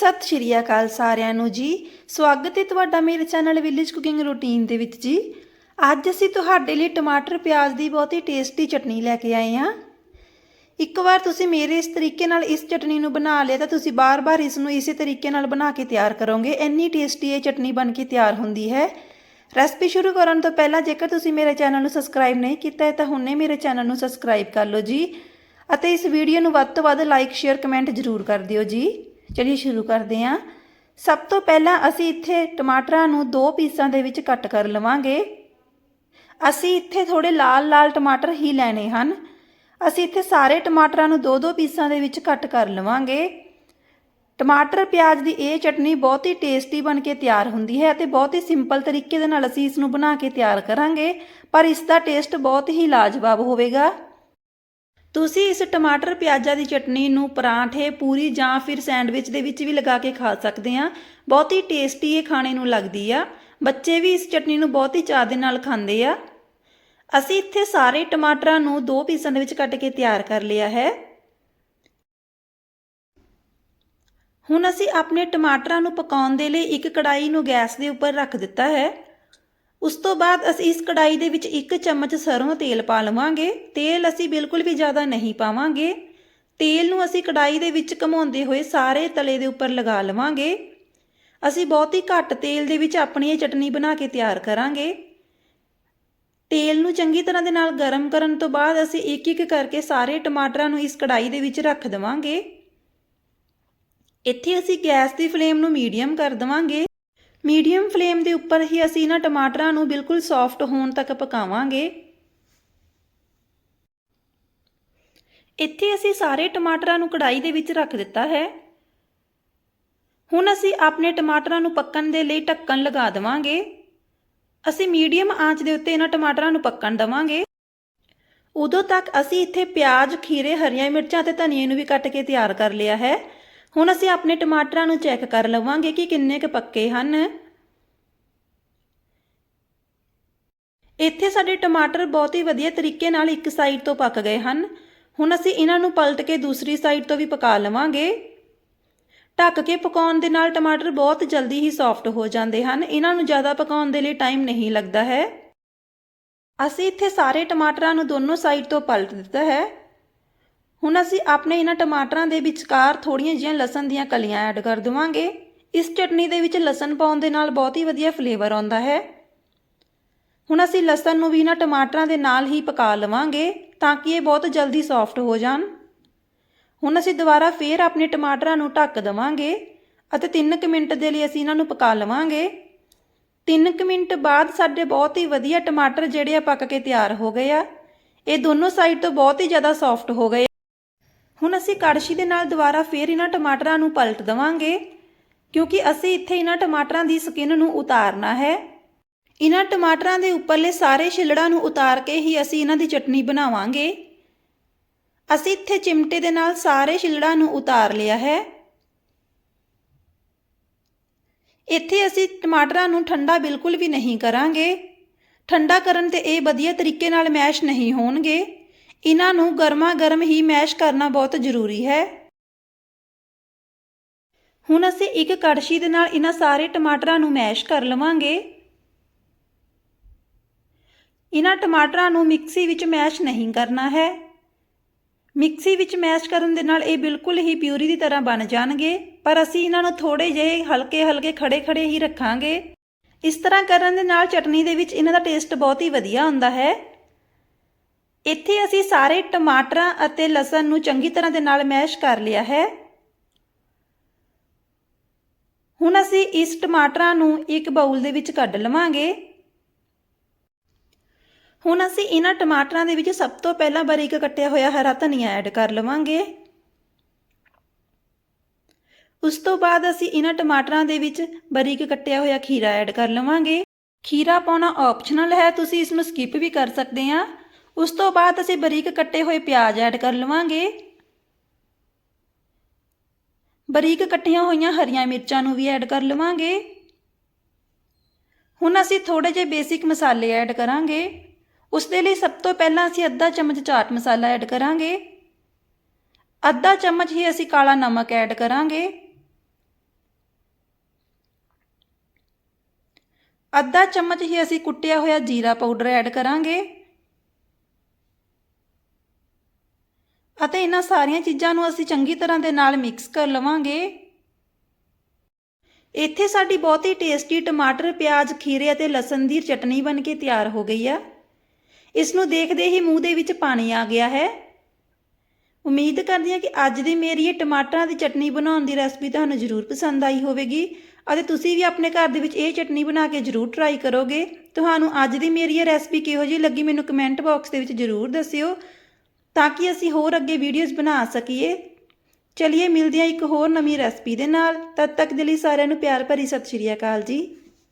ਸਤਿ ਸ਼੍ਰੀ ਅਕਾਲ ਸਾਰਿਆਂ ਨੂੰ ਜੀ। ਸਵਾਗਤ ਹੈ ਤੁਹਾਡਾ ਮੇਰੇ ਚੈਨਲ ਵਿਲੇਜ ਕੁਕਿੰਗ ਰੂਟੀਨ ਦੇ ਵਿੱਚ ਜੀ। ਅੱਜ ਅਸੀਂ ਤੁਹਾਡੇ ਲਈ ਟਮਾਟਰ, ਪਿਆਜ਼ ਦੀ ਬਹੁਤ ਹੀ ਟੇਸਟੀ ਚਟਨੀ ਲੈ ਕੇ ਆਏ ਹਾਂ। ਇੱਕ ਵਾਰ ਤੁਸੀਂ ਮੇਰੇ ਇਸ ਤਰੀਕੇ ਨਾਲ ਇਸ ਚਟਨੀ ਨੂੰ ਬਣਾ ਲਿਆ ਤਾਂ ਤੁਸੀਂ ਬਾਰ-ਬਾਰ ਇਸ ਨੂੰ ਇਸੇ ਤਰੀਕੇ ਨਾਲ ਬਣਾ ਕੇ ਤਿਆਰ ਕਰੋਗੇ। ਇੰਨੀ ਟੇਸਟੀ ਇਹ ਚਟਨੀ ਬਣ ਕੇ ਤਿਆਰ ਹੁੰਦੀ ਹੈ। ਰੈਸਪੀ ਸ਼ੁਰੂ ਕਰਨ ਤੋਂ ਪਹਿਲਾਂ ਜੇਕਰ ਤੁਸੀਂ ਮੇਰੇ ਚੈਨਲ ਨੂੰ ਸਬਸਕ੍ਰਾਈਬ ਨਹੀਂ ਕੀਤਾ ਹੈ ਤਾਂ ਹੁਣੇ ਮੇਰੇ ਚੈਨਲ ਨੂੰ ਸਬਸਕ੍ਰਾਈਬ ਕਰ ਲਓ ਜੀ। ਅਤੇ ਇਸ ਵੀਡੀਓ ਨੂੰ ਵੱਧ ਤੋਂ ਵੱਧ ਲਾਈਕ ਸ਼ੇਅਰ ਕਮੈਂਟ ਜ਼ਰੂਰ ਕਰ ਦਿਓ ਜੀ। ਚਲਿਏ ਸ਼ੁਰੂ ਕਰਦੇ ਹਾਂ। ਸਭ ਤੋਂ ਪਹਿਲਾਂ ਅਸੀਂ ਇੱਥੇ ਟਮਾਟਰਾਂ ਨੂੰ ਦੋ ਪੀਸਾਂ ਦੇ ਵਿੱਚ ਕੱਟ ਕਰ ਲਵਾਂਗੇ। ਅਸੀਂ ਇੱਥੇ ਥੋੜੇ ਲਾਲ-ਲਾਲ ਟਮਾਟਰ ਹੀ ਲੈਣੇ ਹਨ। ਅਸੀਂ ਇੱਥੇ ਸਾਰੇ ਟਮਾਟਰਾਂ ਨੂੰ ਦੋ ਦੋ ਪੀਸਾਂ ਦੇ ਵਿੱਚ ਕੱਟ ਕਰ ਲਵਾਂਗੇ। ਟਮਾਟਰ ਪਿਆਜ਼ ਦੀ ਇਹ ਚਟਨੀ ਬਹੁਤ ਹੀ ਟੇਸਟੀ ਬਣ ਕੇ ਤਿਆਰ ਹੁੰਦੀ ਹੈ ਅਤੇ ਬਹੁਤ ਹੀ ਸਿੰਪਲ ਤਰੀਕੇ ਦੇ ਨਾਲ ਅਸੀਂ ਇਸ ਨੂੰ ਬਣਾ ਕੇ ਤਿਆਰ ਕਰਾਂਗੇ। ਪਰ ਇਸ ਦਾ ਟੇਸਟ ਬਹੁਤ ਹੀ ਲਾਜਵਾਬ ਹੋਵੇਗਾ। ਤੁਸੀਂ ਇਸ ਟਮਾਟਰ ਪਿਆਜ਼ਾਂ ਦੀ ਚਟਨੀ ਨੂੰ ਪਰਾਂਠੇ, ਪੂਰੀ ਜਾਂ ਫਿਰ ਸੈਂਡਵਿਚ ਦੇ ਵਿੱਚ ਵੀ ਲਗਾ ਕੇ ਖਾ ਸਕਦੇ ਆ ਬਹੁਤ ਹੀ ਟੇਸਟੀ ਇਹ ਖਾਣੇ ਨੂੰ ਲੱਗਦੀ ਆ। ਬੱਚੇ ਵੀ ਇਸ ਚਟਨੀ ਨੂੰ ਬਹੁਤ ਹੀ ਚਾਅ ਦੇ ਨਾਲ ਖਾਂਦੇ ਆ। ਅਸੀਂ ਇੱਥੇ ਸਾਰੇ ਟਮਾਟਰਾਂ ਨੂੰ ਦੋ ਪੀਸਾਂ ਦੇ ਵਿੱਚ ਕੱਟ ਕੇ ਤਿਆਰ ਕਰ ਲਿਆ ਹੈ। ਹੁਣ ਅਸੀਂ ਆਪਣੇ ਟਮਾਟਰਾਂ ਨੂੰ ਪਕਾਉਣ ਦੇ ਲਈ ਇੱਕ ਕੜਾਈ ਨੂੰ ਗੈਸ ਦੇ ਉੱਪਰ ਰੱਖ ਦਿੱਤਾ ਹੈ। ਉਸ ਤੋਂ ਬਾਅਦ ਅਸੀਂ ਇਸ ਕੜਾਈ ਦੇ ਵਿੱਚ ਇੱਕ ਚਮਚ ਸਰੋਂ ਤੇਲ ਪਾ ਲਵਾਂਗੇ। ਤੇਲ ਅਸੀਂ ਬਿਲਕੁਲ ਵੀ ਜ਼ਿਆਦਾ ਨਹੀਂ ਪਾਵਾਂਗੇ। ਤੇਲ ਨੂੰ ਅਸੀਂ ਕੜਾਈ ਦੇ ਵਿੱਚ ਘਮਾਉਂਦੇ ਹੋਏ ਸਾਰੇ ਤਲੇ ਦੇ ਉੱਪਰ ਲਗਾ ਲਵਾਂਗੇ। ਅਸੀਂ ਬਹੁਤ ਹੀ ਘੱਟ ਤੇਲ ਦੇ ਵਿੱਚ ਆਪਣੀ ਇਹ ਚਟਨੀ ਬਣਾ ਕੇ ਤਿਆਰ ਕਰਾਂਗੇ। ਤੇਲ ਨੂੰ ਚੰਗੀ ਤਰ੍ਹਾਂ ਦੇ ਨਾਲ ਗਰਮ ਕਰਨ ਤੋਂ ਬਾਅਦ ਅਸੀਂ ਇੱਕ ਇੱਕ ਕਰਕੇ ਸਾਰੇ ਟਮਾਟਰਾਂ ਨੂੰ ਇਸ ਕੜਾਈ ਦੇ ਵਿੱਚ ਰੱਖ ਦੇਵਾਂਗੇ। ਇੱਥੇ ਅਸੀਂ ਗੈਸ ਦੀ ਫਲੇਮ ਨੂੰ ਮੀਡੀਅਮ ਕਰ ਦੇਵਾਂਗੇ। ਮੀਡੀਅਮ ਫਲੇਮ ਦੇ ਉੱਪਰ ਹੀ ਅਸੀਂ ਇਹਨਾਂ ਟਮਾਟਰਾਂ ਨੂੰ ਬਿਲਕੁਲ ਸੌਫਟ ਹੋਣ ਤੱਕ ਪਕਾਵਾਂਗੇ। ਇੱਥੇ ਅਸੀਂ ਸਾਰੇ ਟਮਾਟਰਾਂ ਨੂੰ ਕੜਾਈ ਦੇ ਵਿੱਚ ਰੱਖ ਦਿੱਤਾ ਹੈ। ਹੁਣ ਅਸੀਂ ਆਪਣੇ ਟਮਾਟਰਾਂ ਨੂੰ ਪੱਕਣ ਦੇ ਲਈ ਢੱਕਣ ਲਗਾ ਦੇਵਾਂਗੇ। ਅਸੀਂ ਮੀਡੀਅਮ ਆਂਚ ਦੇ ਉੱਤੇ ਇਹਨਾਂ ਟਮਾਟਰਾਂ ਨੂੰ ਪੱਕਣ ਦੇਵਾਂਗੇ। ਉਦੋਂ ਤੱਕ ਅਸੀਂ ਇੱਥੇ ਪਿਆਜ਼, ਖੀਰੇ, ਹਰੀਆਂ ਮਿਰਚਾਂ ਤੇ ਧਨੀਏ ਨੂੰ ਵੀ ਕੱਟ ਕੇ ਤਿਆਰ ਕਰ ਲਿਆ ਹੈ। ਹੁਣ ਅਸੀਂ ਆਪਣੇ ਟਮਾਟਰਾਂ ਨੂੰ ਚੈੱਕ ਕਰ ਲਵਾਂਗੇ ਕਿ ਕਿੰਨੇ ਕੁ ਪੱਕੇ ਹਨ। ਇੱਥੇ ਸਾਡੇ ਟਮਾਟਰ ਬਹੁਤ ਹੀ ਵਧੀਆ ਤਰੀਕੇ ਨਾਲ ਇੱਕ ਸਾਈਡ ਤੋਂ ਪੱਕ ਗਏ ਹਨ। ਹੁਣ ਅਸੀਂ ਇਹਨਾਂ ਨੂੰ ਪਲਟ ਕੇ ਦੂਸਰੀ ਸਾਈਡ ਤੋਂ ਵੀ ਪਕਾ ਲਵਾਂਗੇ। ਢੱਕ ਕੇ ਪਕਾਉਣ ਦੇ ਨਾਲ ਟਮਾਟਰ ਬਹੁਤ ਜਲਦੀ ਹੀ ਸੌਫਟ ਹੋ ਜਾਂਦੇ ਹਨ। ਇਹਨਾਂ ਨੂੰ ਜ਼ਿਆਦਾ ਪਕਾਉਣ ਦੇ ਲਈ ਟਾਈਮ ਨਹੀਂ ਲੱਗਦਾ ਹੈ। ਅਸੀਂ ਇੱਥੇ ਸਾਰੇ ਟਮਾਟਰਾਂ ਨੂੰ ਦੋਨੋਂ ਸਾਈਡ ਤੋਂ ਪਲਟ ਦਿੱਤਾ ਹੈ। ਹੁਣ ਅਸੀਂ ਆਪਣੇ ਇਹਨਾਂ ਟਮਾਟਰਾਂ ਦੇ ਵਿਚਕਾਰ ਥੋੜੀਆਂ ਜਿਹੀਆਂ ਲਸਣ ਦੀਆਂ ਕਲੀਆਂ ਐਡ ਕਰ ਦੇਵਾਂਗੇ। ਇਸ ਚਟਨੀ ਦੇ ਵਿੱਚ ਲਸਣ ਪਾਉਣ ਦੇ ਨਾਲ ਬਹੁਤ ਹੀ ਵਧੀਆ ਫਲੇਵਰ ਆਉਂਦਾ ਹੈ। ਹੁਣ ਅਸੀਂ ਲਸਣ ਨੂੰ ਵੀ ਇਹਨਾਂ ਟਮਾਟਰਾਂ ਦੇ ਨਾਲ ਹੀ ਪਕਾ ਲਵਾਂਗੇ ਤਾਂ ਕਿ ਇਹ ਬਹੁਤ ਜਲਦੀ ਸੌਫਟ ਹੋ ਜਾਣ। ਹੁਣ ਅਸੀਂ ਦੁਬਾਰਾ ਫੇਰ ਆਪਣੇ ਟਮਾਟਰਾਂ ਨੂੰ ਢੱਕ ਦੇਵਾਂਗੇ ਅਤੇ 3 ਮਿੰਟ ਦੇ ਲਈ ਅਸੀਂ ਇਹਨਾਂ ਨੂੰ ਪਕਾ ਲਵਾਂਗੇ। 3 ਮਿੰਟ ਬਾਅਦ ਸਾਡੇ ਬਹੁਤ ਹੀ ਵਧੀਆ ਟਮਾਟਰ ਜਿਹੜੇ ਆ ਪੱਕ ਕੇ ਤਿਆਰ ਹੋ ਗਏ ਆ। ਇਹ ਦੋਨੋਂ ਸਾਈਡ ਤੋਂ ਬਹੁਤ ਹੀ ਜ਼ਿਆਦਾ ਸੌਫਟ ਹੋ ਗਏ ਹੁਣ ਅਸੀਂ ਕੜਛੀ ਦੇ ਨਾਲ ਦੁਬਾਰਾ ਫੇਰ ਇਹਨਾਂ ਟਮਾਟਰਾਂ ਨੂੰ ਪਲਟ ਦੇਵਾਂਗੇ, ਕਿਉਂਕਿ ਅਸੀਂ ਇੱਥੇ ਇਹਨਾਂ ਟਮਾਟਰਾਂ ਦੀ ਸਕਿਨ ਨੂੰ ਉਤਾਰਨਾ ਹੈ। ਇਹਨਾਂ ਟਮਾਟਰਾਂ ਦੇ ਉੱਪਰਲੇ ਸਾਰੇ ਛਿਲੜਾਂ ਨੂੰ ਉਤਾਰ ਕੇ ਹੀ ਅਸੀਂ ਇਹਨਾਂ ਦੀ ਚਟਨੀ ਬਣਾਵਾਂਗੇ। ਅਸੀਂ ਇੱਥੇ ਚਿਮਟੇ ਦੇ ਨਾਲ ਸਾਰੇ ਛਿਲੜਾਂ ਨੂੰ ਉਤਾਰ ਲਿਆ ਹੈ। ਇੱਥੇ ਅਸੀਂ ਟਮਾਟਰਾਂ ਨੂੰ ਠੰਡਾ ਬਿਲਕੁਲ ਵੀ ਨਹੀਂ ਕਰਾਂਗੇ। ਠੰਡਾ ਕਰਨ ਤੇ ਇਹ ਵਧੀਆ ਤਰੀਕੇ ਨਾਲ ਮੈਸ਼ ਨਹੀਂ ਹੋਣਗੇ। ਇਹਨਾਂ ਨੂੰ ਗਰਮਾ ਗਰਮ ਹੀ ਮੈਸ਼ ਕਰਨਾ ਬਹੁਤ ਜ਼ਰੂਰੀ ਹੈ। ਹੁਣ ਅਸੀਂ ਇੱਕ ਕੜਛੀ ਦੇ ਨਾਲ ਇਹਨਾਂ ਸਾਰੇ ਟਮਾਟਰਾਂ ਨੂੰ ਮੈਸ਼ ਕਰ ਲਵਾਂਗੇ। ਇਹਨਾਂ ਟਮਾਟਰਾਂ ਨੂੰ ਮਿਕਸੀ ਵਿੱਚ ਮੈਸ਼ ਨਹੀਂ ਕਰਨਾ ਹੈ। ਮਿਕਸੀ ਵਿੱਚ ਮੈਸ਼ ਕਰਨ ਦੇ ਨਾਲ ਇਹ ਬਿਲਕੁਲ ਹੀ ਪਿਊਰੀ ਦੀ ਤਰ੍ਹਾਂ ਬਣ ਜਾਣਗੇ। ਪਰ ਅਸੀਂ ਇਹਨਾਂ ਨੂੰ ਥੋੜੇ ਜਿਹੇ ਹਲਕੇ ਹਲਕੇ ਖੜੇ ਖੜੇ ਹੀ ਰੱਖਾਂਗੇ। ਇਸ ਤਰ੍ਹਾਂ ਕਰਨ ਦੇ ਨਾਲ ਚਟਨੀ ਦੇ ਵਿੱਚ ਇਹਨਾਂ ਦਾ ਟੇਸਟ ਬਹੁਤ ਹੀ ਵਧੀਆ ਹੁੰਦਾ ਹੈ। ਇੱਥੇ ਅਸੀਂ ਸਾਰੇ ਟਮਾਟਰਾਂ ਅਤੇ ਲਸਣ ਨੂੰ ਚੰਗੀ ਤਰ੍ਹਾਂ ਦੇ ਨਾਲ ਮੈਸ਼ ਕਰ ਲਿਆ ਹੈ। ਹੁਣ ਅਸੀਂ ਇਸ ਟਮਾਟਰਾਂ ਨੂੰ ਇੱਕ ਬਾਉਲ ਦੇ ਵਿੱਚ ਕੱਢ ਲਵਾਂਗੇ। ਹੁਣ ਅਸੀਂ ਇਹਨਾਂ ਟਮਾਟਰਾਂ ਦੇ ਵਿੱਚ ਸਭ ਤੋਂ ਪਹਿਲਾਂ ਬਰੀਕ ਕੱਟਿਆ ਹੋਇਆ ਹਰਾ ਧਨੀਆ ਐਡ ਕਰ ਲਵਾਂਗੇ। ਉਸ ਤੋਂ ਬਾਅਦ ਅਸੀਂ ਇਹਨਾਂ ਟਮਾਟਰਾਂ ਦੇ ਵਿੱਚ ਬਰੀਕ ਕੱਟਿਆ ਹੋਇਆ ਖੀਰਾ ਐਡ ਕਰ ਲਵਾਂਗੇ। ਖੀਰਾ ਪਾਉਣਾ ਆਪਸ਼ਨਲ ਹੈ, ਤੁਸੀਂ ਇਸ ਨੂੰ ਸਕਿਪ ਵੀ ਕਰ ਸਕਦੇ ਆ। ਉਸ ਤੋਂ ਬਾਅਦ ਅਸੀਂ ਬਰੀਕ ਕੱਟੇ ਹੋਏ ਪਿਆਜ਼ ਐਡ ਕਰ ਲਵਾਂਗੇ। ਬਰੀਕ ਕੱਟੀਆਂ ਹੋਈਆਂ ਹਰੀਆਂ ਮਿਰਚਾਂ ਨੂੰ ਵੀ ਐਡ ਕਰ ਲਵਾਂਗੇ। ਹੁਣ ਅਸੀਂ ਥੋੜੇ ਜਿਹੇ ਬੇਸਿਕ ਮਸਾਲੇ ਐਡ ਕਰਾਂਗੇ। ਉਸ ਦੇ ਲਈ ਸਭ ਤੋਂ ਪਹਿਲਾਂ ਅਸੀਂ ਅੱਧਾ ਚਮਚ ਚਾਟ ਮਸਾਲਾ ਐਡ ਕਰਾਂਗੇ। ਅੱਧਾ ਚਮਚ ਹੀ ਅਸੀਂ ਕਾਲਾ ਨਮਕ ਐਡ ਕਰਾਂਗੇ। ਅੱਧਾ ਚਮਚ ਹੀ ਅਸੀਂ ਕੁੱਟਿਆ ਹੋਇਆ ਜੀਰਾ ਪਾਊਡਰ ਐਡ ਕਰਾਂਗੇ। ਅਤੇ ਇਹਨਾਂ ਸਾਰੀਆਂ ਚੀਜ਼ਾਂ ਨੂੰ ਅਸੀਂ ਚੰਗੀ ਤਰ੍ਹਾਂ ਦੇ ਨਾਲ ਮਿਕਸ ਕਰ ਲਵਾਂਗੇ। ਇੱਥੇ ਸਾਡੀ ਬਹੁਤ ਹੀ ਟੇਸਟੀ ਟਮਾਟਰ, ਪਿਆਜ਼, ਖੀਰੇ ਅਤੇ ਲਸਣ ਦੀ ਚਟਨੀ ਬਣ ਕੇ ਤਿਆਰ ਹੋ ਗਈ ਆ। ਇਸ ਨੂੰ ਦੇਖਦੇ ਹੀ ਮੂੰਹ ਦੇ ਵਿੱਚ ਪਾਣੀ ਆ ਗਿਆ ਹੈ। ਉਮੀਦ ਕਰਦੀ ਹਾਂ ਕਿ ਅੱਜ ਦੀ ਮੇਰੀ ਇਹ ਟਮਾਟਰਾਂ ਦੀ ਚਟਨੀ ਬਣਾਉਣ ਦੀ ਰੈਸਪੀ ਤੁਹਾਨੂੰ ਜ਼ਰੂਰ ਪਸੰਦ ਆਈ ਹੋਵੇਗੀ ਅਤੇ ਤੁਸੀਂ ਵੀ ਆਪਣੇ ਘਰ ਦੇ ਵਿੱਚ ਇਹ ਚਟਨੀ ਬਣਾ ਕੇ ਜ਼ਰੂਰ ਟਰਾਈ ਕਰੋਗੇ। ਤੁਹਾਨੂੰ ਅੱਜ ਦੀ ਮੇਰੀ ਇਹ ਰੈਸਪੀ ਕਿਹੋ ਜਿਹੀ ਲੱਗੀ ਮੈਨੂੰ ਕਮੈਂਟ ਬਾਕਸ ਦੇ ਵਿੱਚ ਜ਼ਰੂਰ ਦੱਸਿਓ। ਤਾਂ ਕਿ ਅਸੀਂ ਹੋਰ ਅੱਗੇ ਵੀਡੀਓਜ਼ ਬਣਾ ਸਕੀਏ। ਚਲਿਏ, ਮਿਲਦੇ ਹਾਂ ਇੱਕ ਹੋਰ ਨਵੀਂ ਰੈਸਪੀ ਦੇ ਨਾਲ। ਤਦ ਤੱਕ ਦੇ ਲਈ ਸਾਰਿਆਂ ਨੂੰ ਪਿਆਰ ਭਰੀ ਸਤਿ ਸ਼੍ਰੀ ਅਕਾਲ ਜੀ।